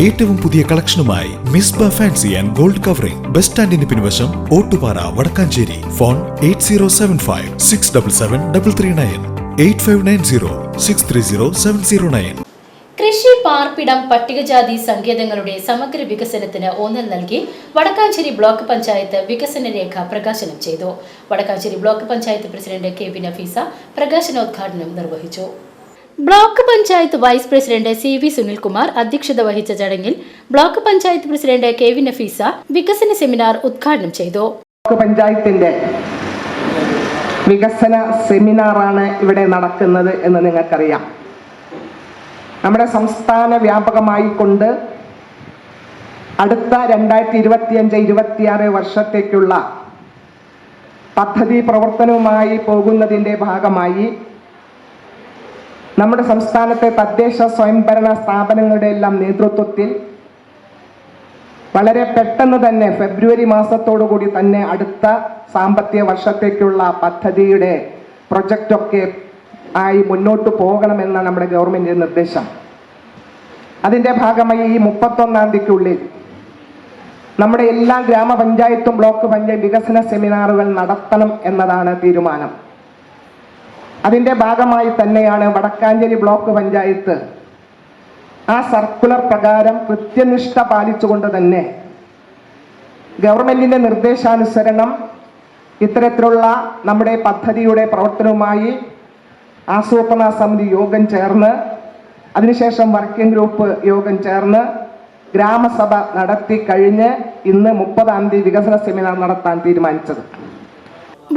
ഏറ്റവും പുതിയ കളക്ഷനുമായി Misba fancy and gold covering. Bus സ്റ്റാൻഡിന് പിൻവശം Ottupara Vadakkanchery. Phone eight zero seven five six double seven double three nine. Eight five nine zero six three zero seven zero nine. കൃഷി പാർപ്പിടം പട്ടികജാതി സങ്കേതങ്ങളുടെ സമഗ്ര വികസനത്തിന് ഊന്നൽ നൽകി വടക്കാഞ്ചേരി ബ്ലോക്ക് പഞ്ചായത്ത് വികസന രേഖ പ്രകാശനം ചെയ്തു. Vadakkanchery block panchayat president K. V Nafeesa പ്രകാശനോദ്ഘാടനം നിർവഹിച്ചു. Block panchayat vice president C V Sunilkumar അധ്യക്ഷത വഹിച്ച ചടങ്ങിൽ block panchayat president K V Nafeesa വികസന സെമിനാർ ഉദ്ഘാടനം ചെയ്തു. ബ്ലോക്ക് പഞ്ചായത്തിന്റെ വികസന സെമിനാറാണ് ഇവിടെ നടക്കുന്നത് എന്ന് നിങ്ങൾക്കറിയാം. നമ്മുടെ സംസ്ഥാന വ്യാപകമായി കൊണ്ട് അടുത്ത രണ്ടായിരത്തി ഇരുപത്തിയഞ്ച് ഇരുപത്തിയാറ് വർഷത്തേക്കുള്ള പദ്ധതി പ്രവർത്തനവുമായി പോകുന്നതിന്റെ ഭാഗമായി നമ്മുടെ സംസ്ഥാനത്തെ തദ്ദേശ സ്വയംഭരണ സ്ഥാപനങ്ങളുടെ എല്ലാം നേതൃത്വത്തിൽ വളരെ പെട്ടെന്ന് തന്നെ ഫെബ്രുവരി മാസത്തോടു കൂടി തന്നെ അടുത്ത സാമ്പത്തിക വർഷത്തേക്കുള്ള പദ്ധതിയുടെ പ്രൊജക്റ്റൊക്കെ ആയി മുന്നോട്ട് പോകണമെന്ന നമ്മുടെ ഗവൺമെന്റിന്റെ നിർദ്ദേശം. അതിന്റെ ഭാഗമായി ഈ മുപ്പത്തൊന്നാം തീയതിക്കുള്ളിൽ നമ്മുടെ എല്ലാ ഗ്രാമപഞ്ചായത്തും ബ്ലോക്ക് പഞ്ചായത്ത് വികസന സെമിനാറുകൾ നടത്തണം എന്നതാണ് തീരുമാനം. അതിന്റെ ഭാഗമായി തന്നെയാണ് വടക്കാഞ്ചേരി ബ്ലോക്ക് പഞ്ചായത്ത് ആ സർക്കുലർ പ്രകാരം കൃത്യനിഷ്ഠ പാലിച്ചുകൊണ്ട് തന്നെ ഗവൺമെന്റിന്റെ നിർദ്ദേശാനുസരണം ഇത്തരത്തിലുള്ള നമ്മുടെ പദ്ധതിയുടെ പ്രവർത്തനവുമായി ആസൂത്രണ സമിതി യോഗം ചേർന്ന് അതിനുശേഷം വർക്കിംഗ് ഗ്രൂപ്പ് യോഗം ചേർന്ന് ഗ്രാമസഭ നടത്തി കഴിഞ്ഞ് ഇന്ന് മുപ്പതാം തീയതി വികസന സെമിനാർ നടത്താൻ തീരുമാനിച്ചത്.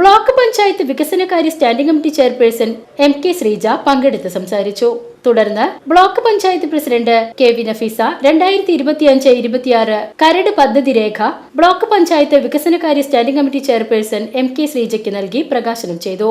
ബ്ലോക്ക് പഞ്ചായത്ത് വികസനകാര്യ standing committee chairperson M K Sreeja പങ്കെടുത്ത് സംസാരിച്ചു. തുടർന്ന് block panchayat president K V Nafeesa രണ്ടായിരത്തി ഇരുപത്തിയഞ്ച് ഇരുപത്തിയാറ് കരട് പദ്ധതി രേഖ ബ്ലോക്ക് പഞ്ചായത്ത് വികസനകാര്യ standing committee chairperson M K ശ്രീജയ്ക്ക് നൽകി പ്രകാശനം ചെയ്തു.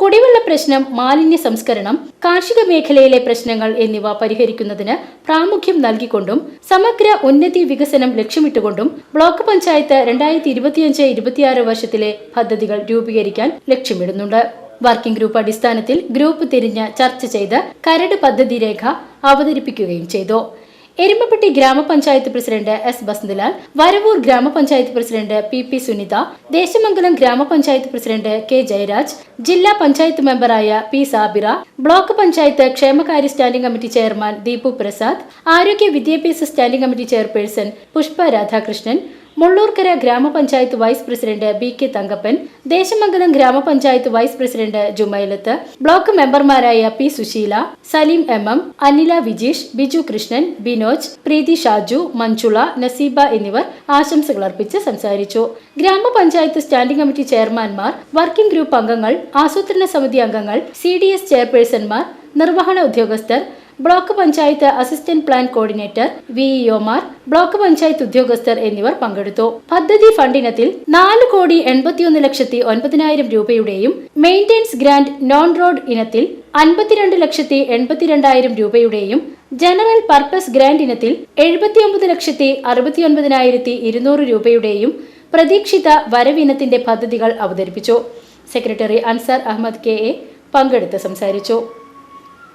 കുടിവെള്ള പ്രശ്നം മാലിന്യ സംസ്കരണം കാർഷിക മേഖലയിലെ പ്രശ്നങ്ങൾ എന്നിവ പരിഹരിക്കുന്നതിന് പ്രാമുഖ്യം നൽകിക്കൊണ്ടും സമഗ്ര ഉന്നതി വികസനം ലക്ഷ്യമിട്ടുകൊണ്ടും ബ്ലോക്ക് പഞ്ചായത്ത് രണ്ടായിരത്തി ഇരുപത്തിയഞ്ച് ഇരുപത്തിയാറ് വർഷത്തിലെ പദ്ധതികൾ രൂപീകരിക്കാൻ ലക്ഷ്യമിടുന്നുണ്ട്. വർക്കിംഗ് ഗ്രൂപ്പ് അടിസ്ഥാനത്തിൽ ഗ്രൂപ്പ് തിരിഞ്ഞ് ചർച്ച ചെയ്ത് കരട് പദ്ധതി രേഖ അവതരിപ്പിക്കുകയും ചെയ്തു. എരുമപ്പെട്ടി ഗ്രാമപഞ്ചായത്ത് പ്രസിഡന്റ് എസ് ബസന്തലാൽ വരവൂർ ഗ്രാമപഞ്ചായത്ത് president P P Sunitha Desamangalam ഗ്രാമപഞ്ചായത്ത് പ്രസിഡന്റ് കെ ജയരാജ് ജില്ലാ പഞ്ചായത്ത് മെമ്പറായ പി സാബിറ ബ്ലോക്ക് പഞ്ചായത്ത് ക്ഷേമകാര്യ standing committee chairman Deepu Prasad ആരോഗ്യ വിദ്യാഭ്യാസ standing committee chairperson Pushpa Radhakrishnan Mullurkara ഗ്രാമപഞ്ചായത്ത് vice president B K Thankappan Desamangalam ഗ്രാമപഞ്ചായത്ത് വൈസ് പ്രസിഡന്റ് ജുമൈലത്ത് ബ്ലോക്ക് മെമ്പർമാരായ P Susheela Saleem M M Anila Vijeesh Biju Krishnan Binoj Preethi Shaju Manjula Naseeba എന്നിവർ ആശംസകൾ അർപ്പിച്ച് സംസാരിച്ചു. ഗ്രാമപഞ്ചായത്ത് സ്റ്റാൻഡിംഗ് കമ്മിറ്റി ചെയർമാൻമാർ working group അംഗങ്ങൾ ആസൂത്രണ സമിതി അംഗങ്ങൾ സി ചെയർപേഴ്സൺമാർ നിർവഹണ ഉദ്യോഗസ്ഥർ block panchayat assistant plan coordinator വിഇഒമാർ block panchayat ഉദ്യോഗസ്ഥർ എന്നിവർ പങ്കെടുത്തു. പദ്ധതി ഫണ്ടിനത്തിൽ നാല് കോടി എൺപത്തിയൊന്ന് ലക്ഷത്തി ഒൻപതിനായിരം രൂപയുടെയും മെയിന്റനൻസ് ഗ്രാന്റ് നോൺ റോഡ് ഇനത്തിൽ അൻപത്തിരണ്ട് ലക്ഷത്തി എൺപത്തിരണ്ടായിരം രൂപയുടെയും ജനറൽ പർപ്പസ് ഗ്രാന്റ് ഇനത്തിൽ എഴുപത്തിയൊമ്പത് ലക്ഷത്തി അറുപത്തിയൊൻപതിനായിരത്തി ഇരുന്നൂറ് രൂപയുടെയും പ്രതീക്ഷിത വരവിനത്തിന്റെ പദ്ധതികൾ അവതരിപ്പിച്ചു. Secretary Ansar Ahammed K A പങ്കെടുത്ത് സംസാരിച്ചു.